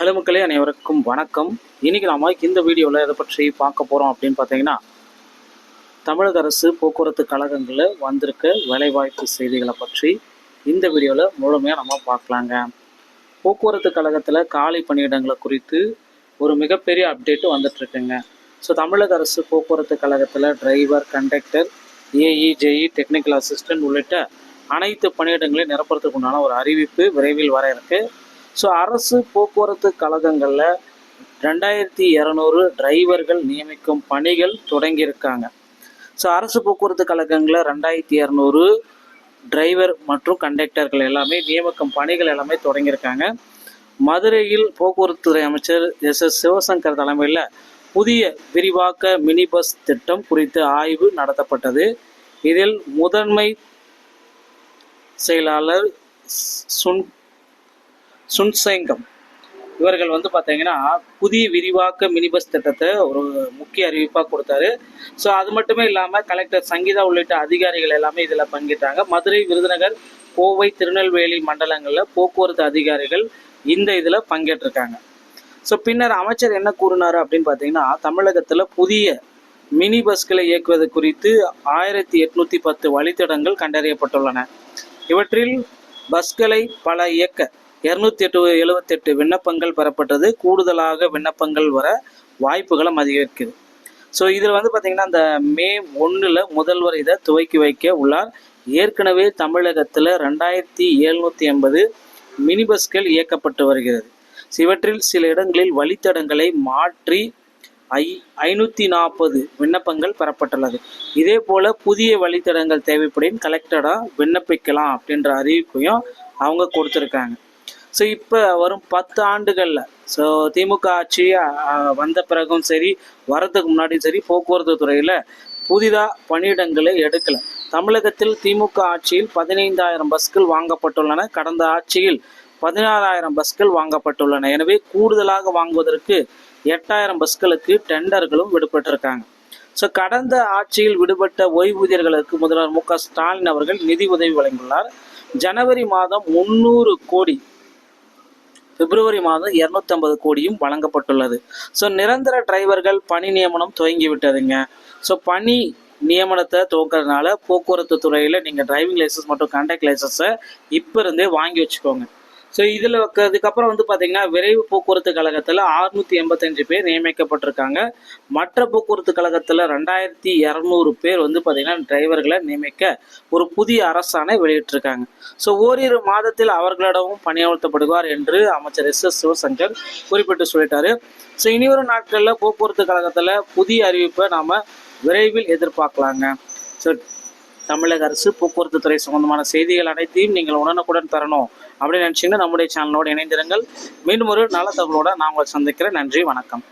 Hello மக்களே அனைவருக்கும் வணக்கம். இன்றைக்கி நாம் இந்த வீடியோவில் எதை பற்றி பார்க்க போகிறோம் அப்படின்னு பார்த்தீங்கன்னா தமிழக அரசு போக்குவரத்து கழகங்களில் வந்திருக்க வேலைவாய்ப்பு செய்திகளை பற்றி இந்த வீடியோவில் முழுமையாக நம்ம பார்க்கலாங்க. போக்குவரத்து கழகத்தில் காலி பணியிடங்களை குறித்து ஒரு மிகப்பெரிய அப்டேட்டு வந்துட்டுருக்குங்க ஸோ தமிழக அரசு போக்குவரத்து கழகத்தில் driver conductor AE JE technical assistant உள்ளிட்ட அனைத்து பணியிடங்களையும் நிரப்புறதுக்கு உண்டான ஒரு அறிவிப்பு விரைவில் வர இருக்குது ஸோ அரசு போக்குவரத்து கழகங்களில் ரெண்டாயிரத்தி இரநூறு டிரைவர்கள் நியமிக்கும் பணிகள் தொடங்கியிருக்காங்க. ஸோ அரசு போக்குவரத்து கழகங்களில் ரெண்டாயிரத்தி இரநூறு டிரைவர் மற்றும் கண்டக்டர்கள் எல்லாமே நியமிக்கும் பணிகள் எல்லாமே தொடங்கியிருக்காங்க. மதுரையில் போக்குவரத்துறை அமைச்சர் எஸ் எஸ் சிவசங்கர் தலைமையில் புதிய விரிவாக்க மினி பஸ் திட்டம் குறித்து ஆய்வு நடத்தப்பட்டது. இதில் முதன்மை செயலாளர் சுன் சுன்சேங்கம் இவர்கள் வந்து பார்த்தீங்கன்னா புதிய விரிவாக்க மினி பஸ் திட்டத்தை ஒரு முக்கிய அறிவிப்பாக கொடுத்தாரு. ஸோ அது மட்டுமே இல்லாமல் கலெக்டர் சங்கீதா உள்ளிட்ட அதிகாரிகள் எல்லாமே இதில் பங்கேற்றாங்க. மதுரை விருதுநகர் கோவை திருநெல்வேலி மண்டலங்களில் போக்குவரத்து அதிகாரிகள் இந்த இதில் பங்கேற்றிருக்காங்க. ஸோ பின்னர் அமைச்சர் என்ன கூறினார் அப்படின்னு பார்த்தீங்கன்னா தமிழகத்தில் புதிய மினி பஸ்களை இயக்குவது குறித்து ஆயிரத்தி எட்நூற்றி பத்து வழித்தடங்கள் கண்டறியப்பட்டுள்ளன. இவற்றில் பஸ்களை பல இயக்க இருநூத்தி எட்டு எழுபத்தெட்டு விண்ணப்பங்கள் பெறப்பட்டது. கூடுதலாக விண்ணப்பங்கள் வர வாய்ப்புகளும் அதிகரிக்குது. ஸோ இதில் வந்து பார்த்தீங்கன்னா அந்த மே ஒன்றில் முதல்வர் இதை துவக்கி வைக்க உள்ளார். ஏற்கனவே தமிழகத்தில் ரெண்டாயிரத்தி எழுநூற்றி எண்பது மினி பஸ்கள் இயக்கப்பட்டு வருகிறது. இவற்றில் சில இடங்களில் வழித்தடங்களை மாற்றி ஐ ஐநூற்றி நாற்பது விண்ணப்பங்கள் பெறப்பட்டுள்ளது. இதே போல் புதிய வழித்தடங்கள் தேவைப்படின் கலெக்டராக விண்ணப்பிக்கலாம் அப்படின்ற அறிவிப்பையும் அவங்க கொடுத்துருக்காங்க. ஸோ இப்போ வரும் பத்து ஆண்டுகளில். ஸோ திமுக ஆட்சி வந்த பிறகும் சரி வரதுக்கு முன்னாடியும் சரி போக்குவரத்து துறையில் புதிதாக பணியிடங்களை எடுக்கலை. தமிழகத்தில் திமுக ஆட்சியில் பதினைந்தாயிரம் பஸ்கள் வாங்கப்பட்டுள்ளன. கடந்த ஆட்சியில் பதினாறாயிரம் பஸ்கள் வாங்கப்பட்டுள்ளன. எனவே கூடுதலாக வாங்குவதற்கு எட்டாயிரம் பஸ்களுக்கு டெண்டர்களும் விடுபட்டிருக்காங்க. ஸோ கடந்த ஆட்சியில் விடுபட்ட ஓய்வூதியர்களுக்கு முதல்வர் மு க ஸ்டாலின் அவர்கள் நிதி உதவி வழங்கியுள்ளார். ஜனவரி மாதம் முந்நூறு கோடி பிப்ரவரி மாதம் 250 கோடியும் வழங்கப்பட்டுள்ளது. ஸோ நிரந்தர டிரைவர்கள் பணி நியமனம் துவங்கி விட்டதுங்க ஸோ பணி நியமனத்தை துவக்கிறதுனால போக்குவரத்து துறையில் நீங்கள் டிரைவிங் லைசன்ஸ் மற்றும் கண்டக்ட் லைசன்ஸை இப்போ இருந்தே வாங்கி வச்சுக்கோங்க. ஸோ இதில் அதுக்கப்புறம் வந்து பார்த்தீங்கன்னா விரைவு போக்குவரத்து கழகத்தில் அறுநூத்தி எண்பத்தஞ்சு பேர் நியமிக்கப்பட்டிருக்காங்க. மற்ற போக்குவரத்து கழகத்தில் ரெண்டாயிரத்தி இரநூறு பேர் வந்து பார்த்தீங்கன்னா டிரைவர்களை நியமிக்க ஒரு புதிய அரசாணை வெளியிட்டிருக்காங்க. ஸோ ஓரிரு மாதத்தில் அவர்களிடமும் பணியமர்த்தப்படுவார் என்று அமைச்சர் எஸ் எஸ் சிவசங்கர் குறிப்பிட்டு சொல்லிட்டாரு. ஸோ இனிவரும் நாட்களில் போக்குவரத்து கழகத்தில் புதிய அறிவிப்பை நாம் விரைவில் எதிர்பார்க்கலாங்க. ஸோ தமிழக அரசு போக்குவரத்து துறை சம்பந்தமான செய்திகள் அனைத்தையும் நீங்கள் உடனுக்குடன் தரணும் அப்படின்னு நினச்சிங்கன்னா நம்முடைய சேனலோடு இணைந்திருங்கள். மீண்டும் ஒரு நல்ல தகவலோடு நான் உங்களை சந்திக்கிறேன். நன்றி வணக்கம்.